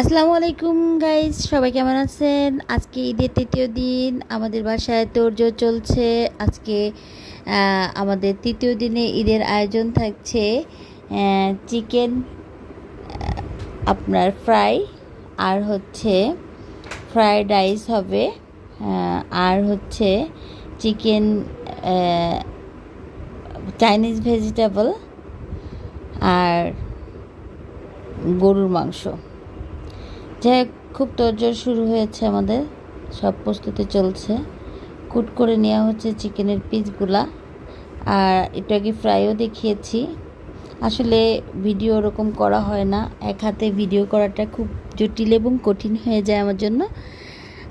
আসসালামু আলাইকুম গাইজ সবাই কেমন আছেন? আজকে ঈদের তৃতীয় দিন। আমাদের বাসায় তোরজোর চলছে। আজকে আমাদের তৃতীয় দিনে ঈদের আয়োজন থাকছে চিকেন আপনার ফ্রাই, আর হচ্ছে ফ্রায়েড রাইস হবে আর হচ্ছে চিকেন চাইনিজ ভেজিটেবল, আর গরুর মাংস। যাই খুব তোড়জোড় শুরু হয়েছে আমাদের। সব প্রস্তুতি চলছে। কুট করে নেওয়া হচ্ছে চিকেনের পিসগুলা। আর একটু আগে ফ্রাইও দেখিয়েছি। আসলে ভিডিও ওরকম করা হয় না। এক হাতে ভিডিও করাটা খুব জটিল এবং কঠিন হয়ে যায় আমার জন্য।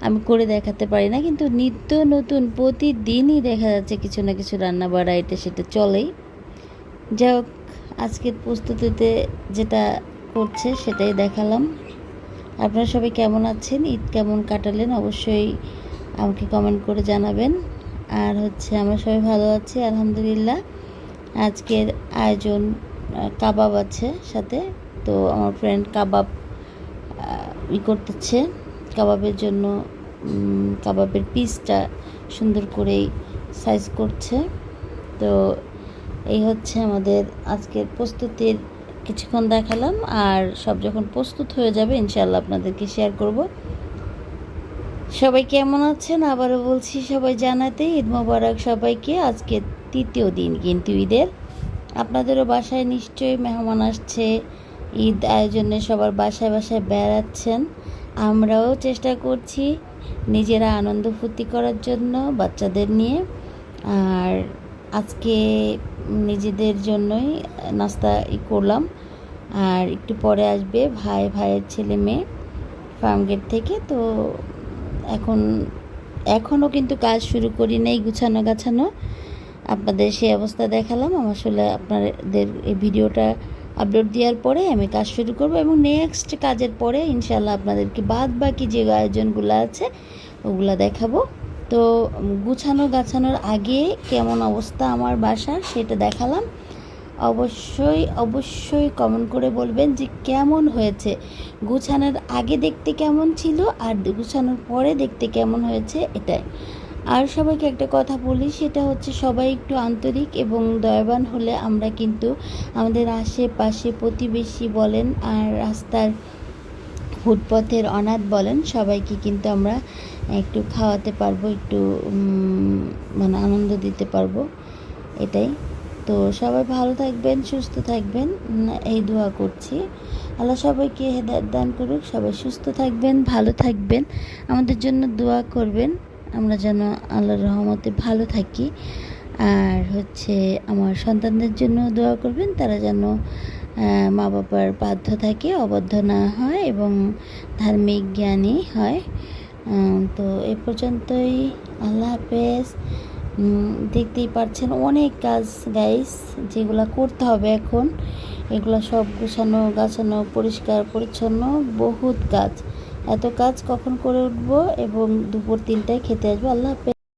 আমি করে দেখাতে পারি না, কিন্তু নিত্য নতুন প্রতিদিনই দেখা যাচ্ছে কিছু না কিছু রান্না বাড়া, এটা সেটা চলেই। যাই হোক, আজকের প্রস্তুতিতে যেটা করছে সেটাই দেখালাম। আপনারা সবাই কেমন আছেন? ঈদ কেমন কাটালেন? অবশ্যই আমাকে কমেন্ট করে জানাবেন। আর হচ্ছে আমরা সবাই ভালো আছি, আলহামদুলিল্লাহ। আজকের আয়োজন কাবাব আছে সাথে। তো আমার ফ্রেন্ড কাবাব ই করতেছে। কাবাবের জন্য কাবাবের পিসটা সুন্দর করেই সাইজ করছে। তো এই হচ্ছে আমাদের আজকের প্রস্তুতির কিছুক্ষণ দেখালাম আর সব যখন প্রস্তুত হয়ে যাবে ইনশাল্লাহ আপনাদেরকে শেয়ার করব। সবাই কেমন আছেন? আবারও বলছি, সবাই জানাতে ঈদ মোবারক সবাইকে। আজকে তৃতীয় দিন কিন্তু ঈদের। আপনাদেরও বাসায় নিশ্চয়ই মেহমান আসছে। ঈদ আয়োজনে সবার বাসায় বাসায় বেড়াচ্ছেন। আমরাও চেষ্টা করছি নিজেরা আনন্দ ফুর্তি করার জন্য বাচ্চাদের নিয়ে। আর আজকে নিজেদের জন্যই নাস্তা ই করলাম। আর একটু পরে আসবে ভাই, ভাইয়ের ছেলে মেয়ে ফার্ম গেট থেকে। তো এখন, এখনও কিন্তু কাজ শুরু করি নাই গুছানো গাছানো। আপনাদের সেই অবস্থা দেখালাম। আমার আসলে আপনাদের এই ভিডিওটা আপলোড দেওয়ার পরে আমি কাজ শুরু করব এবং নেক্সট কাজের পরে ইনশাল্লাহ আপনাদেরকে বাদ বাকি যে আয়োজনগুলো আছে, ওগুলা দেখাবো। তো গুছানো গাছানোর আগে কেমন অবস্থা আমার বাসার সেটা দেখালাম। অবশ্যই অবশ্যই কমেন্ট করে বলবেন যে কেমন হয়েছে। গুছানোর আগে দেখতে কেমন ছিল আর গুছানোর পরে দেখতে কেমন হয়েছে এটাই। আর সবাইকে একটা কথা বলি, সেটা হচ্ছে সবাই একটু আন্তরিক এবং দয়াবান হলে আমরা কিন্তু আমাদের আশেপাশে প্রতিবেশী বলেন আর রাস্তার ফুটপথের অনাথ বলেন, সবাইকে কিন্তু আমরা একটু খাওয়াতে পারব, একটু মানে আনন্দ দিতে পারব, এটাই। তো সবাই ভালো থাকবেন, সুস্থ থাকবেন, এই দোয়া করছি। আল্লাহ সবাইকে হেদায়ত দান করুক, সবাই সুস্থ থাকবেন, ভালো থাকবেন, আমাদের জন্য দোয়া করবেন, আমরা যেন আল্লাহর রহমতে ভালো থাকি। আর হচ্ছে আমার সন্তানদের জন্য দোয়া করবেন, তারা যেন মা বাবার বাধ্য থাকে অবদ্ধ না হয় এবং ধার্মিক জ্ঞানী হয়। তো এ পর্যন্তই। আল্লাহ হাফেজ। দেখতেই পাচ্ছেন অনেক কাজ গাইস যেগুলো করতে হবে এখন। এগুলো সব গুছানো, গাছানো, পরিষ্কার, পরিচ্ছন্ন, বহুত কাজ। এত কাজ কখন করে উঠবো এবং দুপুর তিনটায় খেতে আসব? আল্লাহ হাফেজ।